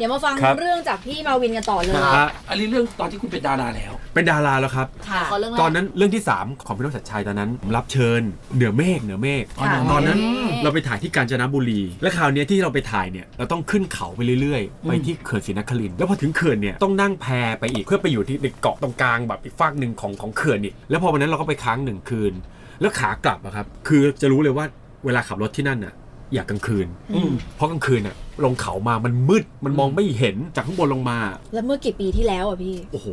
เดี๋ยวมาฟังครับ เรื่องจากพี่มาวินกันต่อเลยฮะอันนี้เรื่องตอนที่คุณเป็นดาราแล้ว เป็นดาราแล้วครับ ค่ะขอเรื่องแรก ตอนนั้นเรื่องที่ 3 ของพี่น้องชัดชัยตอนนั้นผมรับเชิญเหนือเมฆเหนือเมฆค่ะตอนนั้นอืมเราไปถ่ายที่กาญจนบุรี และคราวเนี้ยที่เราไปถ่ายเนี่ยเราต้องขึ้นเขาไปเรื่อยๆ ไปที่เขื่อนศรีนครินทร์แล้วพอถึงเขื่อนเนี่ยต้องนั่งแพไปอีกเพื่อไปอยู่ที่ในเกาะตรงกลางแบบอีกฟากหนึ่งของของเขื่อนอีกแล้วพอวันนั้นเราก็ไปค้างหนึ่งคืน แล้วขากลับอะครับคือจะรู้เลยว่าเวลาขับรถที่นั่นน่ะ อยากกลางคืนอืมเพราะกลางคืนน่ะลงเขามามันมืดมันมองไม่เห็นจากข้างบนลงมา แล้วเมื่อกี่ปีที่แล้วอะพี่ โอ้โห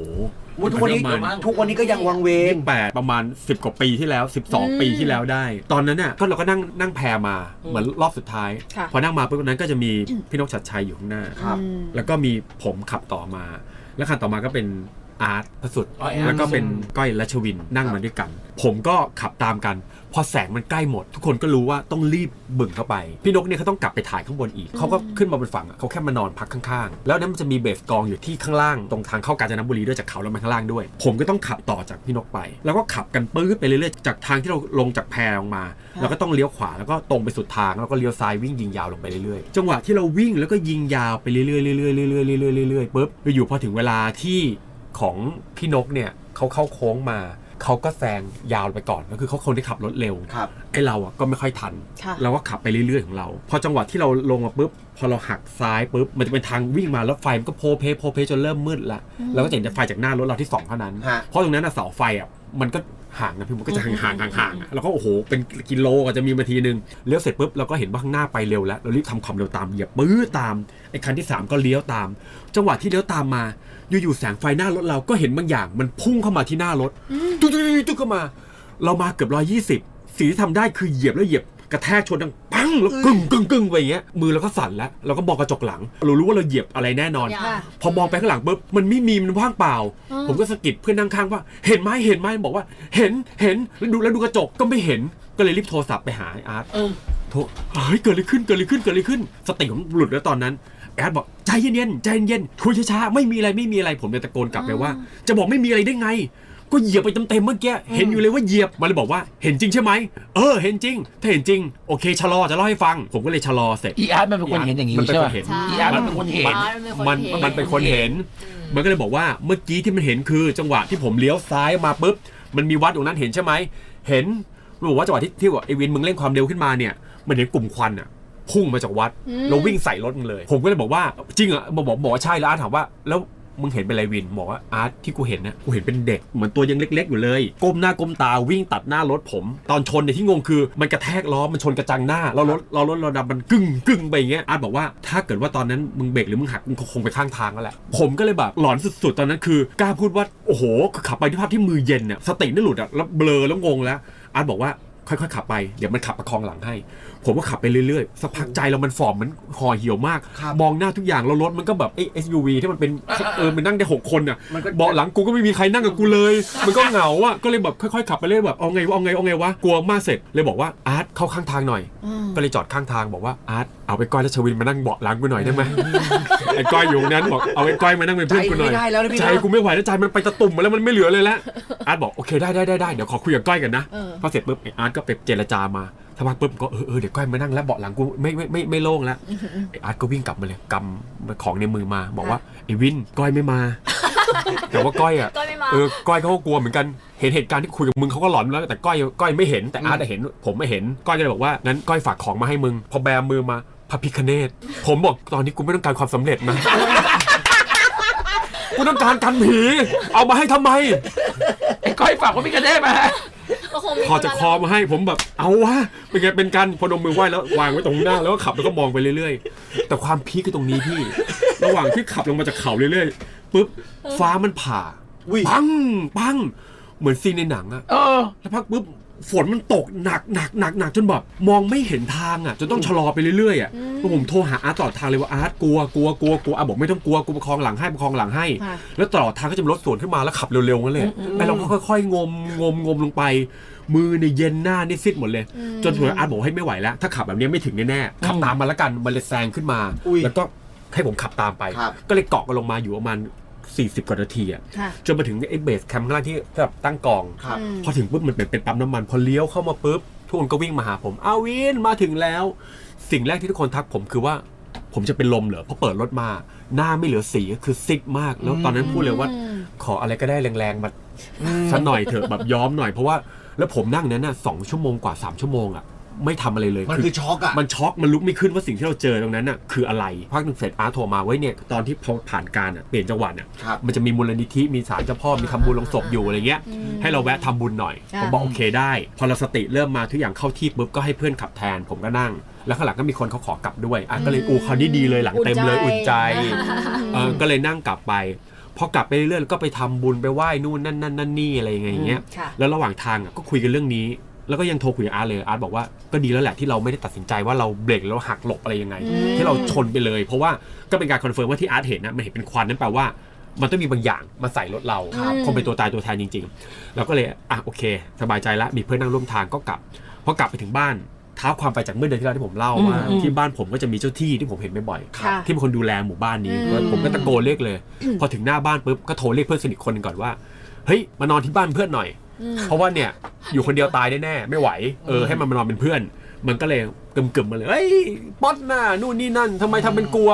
ทุกวันนี้ประมาณ ทุกวันนี้ก็ยังวังเวงยี่สิบแปดประมาณ 10 กว่าปีที่แล้ว อืม12 ปีที่แล้วได้ ตอนนั้นน่ะก็เราก็นั่งนั่งแพมาอืมเหมือนรอบสุดท้าย ค่ะ พอนั่งมาปุ๊บนั้นก็จะมีพี่นกชัดชัยอยู่ข้างหน้า ครับ อืม แล้วก็มีผมขับต่อมา แล้วคันต่อมาก็เป็น อาร์ตพระสุดอ๋ออาร์ตแล้วก็เป็นก้อยรัชวินนั่งมาด้วยกัน ผมก็ขับตามกัน พอแสงมันใกล้หมด ทุกคนก็รู้ว่าต้องรีบบึ่งเข้าไป พี่นกเนี่ยเขาต้องกลับไปถ่ายข้างบนอีก เขาก็ขึ้นมาบนฝั่งอะเขาแค่มานอนพักข้างๆ แล้วนั้นมันจะมีเบสกองอยู่ที่ข้างล่างตรงทางเข้ากาญจนบุรีด้วยจากเขาลงมาข้างล่างด้วย ผมก็ต้องขับต่อจากพี่นกไป แล้วก็ขับกันปื้ดไปเรื่อยๆจากทางที่เราลงจากแพลงมา เราก็ต้องเลี้ยวขวาแล้วก็ตรงไปสุดทางแล้วก็เลี้ยวซ้ายวิ่งยิงยาวลงไปเรื่อยๆ จังหวะที่เราวิ่งแล้วก็ยิงยาวไปเรื่อยๆเรื่อยๆเรื่อยๆเรื่อยๆเรื่อยๆเรื่อยๆปุ๊บอยู่ๆพอถึงเวลาที่ ของพี่นกเนี่ยเขาเข้าโค้งมาเขาก็แซงยาวไปก่อนก็คือเขาคนที่ขับรถเร็วครับไอเราอะก็ไม่ค่อยทัน ค่ะ เราก็ขับไปเรื่อยๆของเรา พอจังหวะที่เราลงมาปุ๊บพอเราหักซ้ายปุ๊บมันจะเป็นทางวิ่งมาแล้วไฟมันก็โพเพโพเพจนเริ่มมืดละเราก็จะเห็นแต่ไฟจากหน้ารถเราที่สองเท่านั้น ฮะ เพราะตรงนั้นอะเสาไฟอะมันก็ ห่างนะพี่มันก็จะห่างๆห่างๆอะแล้วก็โอ้โหเป็นกิโลก็จะมีมาทีนึงเลี้ยวเสร็จปุ๊บเราก็เห็นว่าข้างหน้าไปเร็วแล้วเรารีบทำความเร็วตามเหยียบปื้อตามไอ้คันที่สามก็เลี้ยวตาม จังหวะที่เลี้ยวตามมาอยู่ๆแสงไฟหน้ารถเราก็เห็นบางอย่าง มันพุ่งเข้ามาที่หน้ารถตุ๊ดๆๆๆเข้ามา เรามาเกือบร้อยี่สิบสิ่งที่ทำได้คือเหยียบแล้วเหยียบกระแทกชนดัง ปังแล้วกึ่งกึ่งกึ่งไปอย่างเงี้ยมือเราก็สั่นแล้วเราก็มองกระจกหลัง เรารู้ว่าเราเหยียบอะไรแน่นอน ค่ะ พอมองไปข้างหลังปุ๊บมันไม่มีมันว่างเปล่าอืมผมก็สะกิดเพื่อนนั่งข้างว่า เห็นไหมเห็นไหมบอกว่า เห็นเห็นแล้วดูแล้วดูกระจกก็ไม่เห็นก็เลยรีบโทรศัพท์ไปหาไอ้อาร์ต เออ โทรเฮ้ยเกิดอะไรขึ้น เกิดอะไรขึ้น เกิดอะไรขึ้น สติผมหลุดแล้วตอนนั้น แอดบอกใจเย็นๆ ใจเย็นๆคุยช้าๆ ไม่มีอะไร ไม่มีอะไร ผมเลยตะโกนกลับไปว่า จะบอกไม่มีอะไรได้ไง ก็เหยียบไปเต็มๆเมื่อกี้เห็นอยู่เลยว่าเหยียบมันเลยบอกว่าเห็นจริงใช่ไหมเออเห็นจริง ถ้าเห็นจริงโอเคชะลอจะเล่าให้ฟัง ผมก็เลยชะลอเสร็จอีอาร์ตมันเป็นคนเห็นอย่างนี้มันเป็นใช่คป่ะนเห็นใช่อีอาร์ตมันเป็นคนเห็นมันมันมันเป็นคนเห็น มันก็เลยบอกว่าเมื่อกี้ที่มันเห็นคือจังหวะที่ผมเลี้ยวซ้ายมาปุ๊บ มันมีวัดตรงนั้นเห็นใช่ไหม เห็นมันบอกว่าจังหวะที่ที่ว่าไอวินมึงเร่งความเร็วขึ้นมาเนี่ย มันเห็นกลุ่มควันอะพุ่งมาจากวัดอืมแล้ววิ่งใส่รถมึงเลย ผมก็เลยบอกว่าจริงเหรอะบอกบอกบอกว่าใช่แล้วอาร์ตถามว่าแล้ว มึงเห็นเป็นไรวินบอกว่าอาร์ตที่กูเห็นนะกูเห็นเป็นเด็กเหมือนตัวยังเล็ก ๆ อยู่เลยก้มหน้าก้มตาวิ่งตัดหน้ารถผม ตอนชนเนี่ยที่งงคือมันกระแทกล้อมันชนกระจังหน้าแล้วรถเรารถเราดำมันกึ่งกึ่งไปอย่างเงี้ยอาร์ตบอกว่าถ้าเกิดว่าตอนนั้นมึงเบรกหรือมึงหักมึงคงไปข้างทางแล้วแหละผมก็เลยแบบหลอนสุดๆ ตอนนั้นคือกล้าพูดว่าโอ้โหขับไปที่ภาพที่มือเย็นเนี่ยสติไม่หลุดอะแล้วเบลอแล้วงงแล้วอาร์ตบอกว่า ค่อยๆขับไปเดี๋ยวมันขับประคองหลังให้ ผมก็ขับไปเรื่อยๆสักพักใจเรามันฝ่อมมันห่อเหี่ยวมาก ครับมองหน้าทุกอย่างแล้วรถมันก็แบบไอ้ SUV ที่มันเป็นอ่าๆเออมันนั่งได้หกคนอะมันก็ เบาะหลังกูก็ไม่มีใครนั่งกับกูเลย มันก็เหงาอะก็เลยแบบค่อยๆขับไปเรื่อยแบบเอาไงวะเอาไงเอาไงวะกลัวมากเสร็จเลยบอกว่าอาร์ตเข้าข้างทางหน่อย อืม ก็เลยจอดข้างทางบอกว่าอาร์ต เอาไปก้อยและชวินมานั่งเบาะหลังกูหน่อยได้ไหมไอ้ก้อยอยู่ตรงนั้นบอกเอาไอ้ก้อยมานั่งเป็นใจเพื่อนกูหน่ไม่อยได้แล้วนะพี่ใจนะกูไม่ไหวแล้วใจมันไปตะตุ่มมาแล้วมันไม่เหลือเลยละอาร์ตบอกโอเคได้ได้ได้ได้เดี๋ยวขอคุยกับก้อยกันนะเออพอเสร็จปุ๊บไอ้อาร์ตก็ไปเจรจามาถ้าพักปุ๊บก็เออเออเดี๋ยวก้อยมานั่งแล้วเบาะหลังกูไม่ไม่ไม่ไม่โล่งแล้วไอ้อาร์ตก็วิ่งกลับมาเลยกำของในมือมาบอกว่าไอ้วินก้อยไม่มาแต่ว่าก้อยอะก้อยไม่มาเออก้อยเขาก็กลัวเหมือนกันเห็นเหตุการณ์ที่คุยกับมึงเขาก็หลอนแล้วแต่ก้อยก้อยไม่เห็นแต่อาร์ตอะเห็นผมไม่เห็นก้อยก็เลยบอกว่างั้นก้อยฝากของมาให้มึงพอแบมือมา พระพิคเนตผมบอกตอนนี้กูไม่ต้องการความสำเร็จนะ กูต้องการกันผี เอามาให้ทำไม ไอ้ก้อยฝากว่าพี่กระเด้มาก็คงมีพอจะคอมาให้ผมแบบเอาวะเป็นไงเป็นการพนมมือไหว้แล้ววางไว้ตรงหน้าแล้วก็ขับแล้วก็มองไปเรื่อยๆ แต่ความพีคคือตรงนี้พี่ ระหว่างที่ขับลงมาจากเขาเรื่อยๆปุ๊บฟ้ามันผ่าอุ้ยปังปัง เหมือนซีนในหนังอะเออ แล้วพักปุ๊บฝนมันตกหนักหนักหนักหนักจนแบบมองไม่เห็นทางอะจนต้องชะลอไปเรื่อยๆอะแล้วผมโทรหาอาร์ตตลอดทางเลยว่าอาร์ตกลัวกลัวกลัวกลัวอาร์ตบอกไม่ต้องกลัวกูประคองหลังให้ประคองหลังให้ ค่ะ แล้วตลอดทางก็จะมีรถสวนขึ้นมาแล้วขับเร็วๆกันเลยอืมอืมไอเราก็ค่อยๆ งมงมงมลงไป มือเนี่ยเย็นหน้านี่ซิดหมดเลยอืมจนถึงอาร์ตบอกให้ไม่ไหวแล้ว ถ้าขับแบบนี้ไม่ถึงแน่ๆขับตามมาแล้วกันมันเลยแซงขึ้นมา อุ้ยแล้วก็ให้ผมขับตามไป ครับ ก็เลยเกาะกันลงมาอยู่ประมาณ 40 กว่านาทีอะค่ะ จนมาถึงไอ้เบสแคมป์ข้างล่างที่แบบตั้งกอง ครับ อืม พอถึงปุ๊บมันเป็นเป็นปั๊มน้ำมัน พอเลี้ยวเข้ามาปุ๊บ ทุกคนก็วิ่งมาหาผมอาวินมาถึงแล้ว สิ่งแรกที่ทุกคนทักผมคือว่า ผมจะเป็นลมเหรอเพราะเปิดรถมาหน้าไม่เหลือสีก็คือซิดมาก แล้วตอนนั้นพูดเลยว่าอืมขออะไรก็ได้แรงๆมาสักหน่อยเถอะแบบย้อมหน่อยเพราะว่าแล้วผมนั่งนั้นน่ะสองชั่วโมงกว่าสามชั่วโมงอะ ไม่ทำอะไรเลย มันคือช็อกอะ มันช็อกมันลุกไม่ขึ้นว่าสิ่งที่เราเจอตรงนั้นน่ะคืออะไรพักหนึ่งเสร็จอาร์ตโทรมาไว้ยเนี่ยตอนที่พอผ่านการอะเปลี่ยนจังหวัดอะครับมันจะมีมูลนิธิมีศาลเจ้าพ่อมีทำบุญลงศพอยู่อะไรเงี้ยอืมให้เราแวะทำบุญหน่อยค่ะผมบอกโอเคได้ พอเราสติเริ่มมาทุกอย่างเข้าที่ปุ๊บก็ให้เพื่อนขับแทน ผมก็นั่ง แล้วข้างหลังก็มีคนเขาขอกลับด้วยอะก็เลยอูคราวนี้ดีเลยหลังเต็มเลยอุ่นใจ เออก็เลยนั่งกลับไป พอกลับไปเรื่อยๆก็ไปทำบุญไปไหว้นู่นนั่นนั่นนั่นนี่อะไรอย่างเงี้ย ค่ะ แล้วระหว่างทางอะก็คุยกันเรื่องนี้ แล้วก็ยังโทรคุยกับอาร์ตเลยอาร์ตบอกว่าก็ดีแล้วแหละที่เราไม่ได้ตัดสินใจว่าเราเบรกแล้วหักหลบอะไรยังไงอืมที่เราชนไปเลย เพราะว่าก็เป็นการคอนเฟิร์มว่าที่อาร์ตเห็นนะมันเห็นเป็นควันนั่นแปลว่า มันต้องมีบางอย่างมาใส่รถเราครับคงเป็นตัวตายตัวแทนจริงๆเราก็เลยอะโอเค สบายใจแล้วมีเพื่อนนั่งร่วมทางก็กลับพอกลับไปถึงบ้านเท้าความไปจากเมื่อเดือนที่แล้วที่ผมเล่าว่าอืมที่บ้านผมก็จะมีเจ้าที่ที่ผมเห็นบ่อยๆค่ะที่เป็นคนดูแลหมู่บ้านนี้อืมผมก็ตะโกนเรียกเลย พอถึงหน้าบ้านปุ๊บก็โทรเรียกเพื่อนสนิทคนหนึ่งก่อนว่าเฮ้ยมานอนที่บ้านเพื่อนหน่อยอืม เพราะว่าเนี่ยอยู่คนเดียวตายแน่ๆไม่ไหวเออให้มันมานอนเป็นเพื่อน มันก็เลยกึ่มๆมาเลยเอ้ยป๊อตหน้านู่นนี่นั่นทำไมทำเป็นกลัว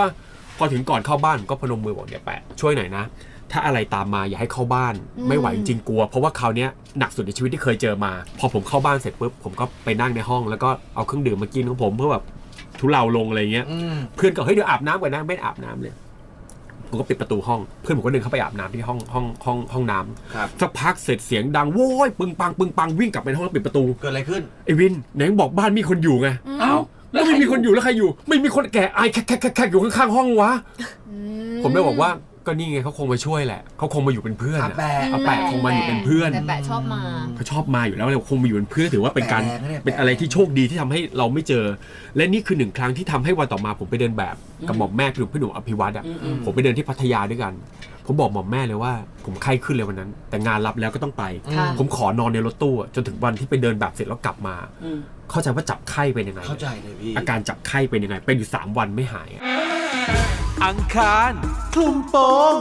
พอถึงก่อนเข้าบ้านก็พนมมือบอกเดี๋ยวแปะช่วยหน่อยนะ ถ้าอะไรตามมาอย่าให้เข้าบ้านอืมไม่ไหวจริงๆกลัว เพราะว่าคราวเนี้ยหนักสุดในชีวิตที่เคยเจอมา พอผมเข้าบ้านเสร็จปุ๊บผมก็ไปนั่งในห้องแล้วก็เอาเครื่องดื่มมากินของผมเพื่อแบบทุเลาลงอะไรเงี้ยอืมเพื่อนก็เฮ้ยเดี๋ยวอาบน้ำก่อนนะไม่ได้อาบน้ำเลย ผมก็ปิดประตูห้อง เพื่อนผมก็เดินเข้าไปอาบน้ำที่ห้องห้องห้องห้องน้ำครับสักพักเสร็จเสียงดังโว้ยปึงปังปึงปังวิ่งกลับไปในห้องแล้วปิดประตูเกิดอะไรขึ้น ไอ้วินไหนบอกบ้านมีคนอยู่ไงเอ้าแล้วไม่มีคนอยู่แล้วใครอยู่ ไม่มีคนแก่ไอายแคกแคกแคกแคกอยู่ข้างๆห้องวะอืผมเลยบอกว่า ก็นี่ไงเขาคงมาช่วยแหละเขาคงมาอยู่เป็นเพื่อนอาอะ แปะ อาแปะคงมาอยู่เป็นเพื่อน แต่แปะชอบมา เขาชอบมาอยู่แล้วเลยคงมาอยู่เป็นเพื่อนถือว่าเป็นการแปลกนะเนี่ย เป็นอะไรที่โชคดีที่ทำให้เราไม่เจอ และนี่คือหนึ่งครั้งที่ทำให้วันต่อมาผมไปเดินแบบกับหม่อมแม่คือพี่หนุ่มอภิวัตอะอืมอืม ผมไปเดินที่พัทยาด้วยกัน ผมบอกหม่อมแม่เลยว่า ผมไข้ขึ้นเลยวันนั้น แต่งานรับแล้วก็ต้องไป ค่ะ ผมขอนอนในรถตู้อะจนถึงวันที่ไปเดินแบบเสร็จแล้วกลับมา อืม เข้าใจว่าจับไข้เป็นยังไง เข้าใจเลยพี่ อาการจับไข้เป็นยังไง เป็นอยู่สามวันไม่หายอะ อังคารคลุมโปง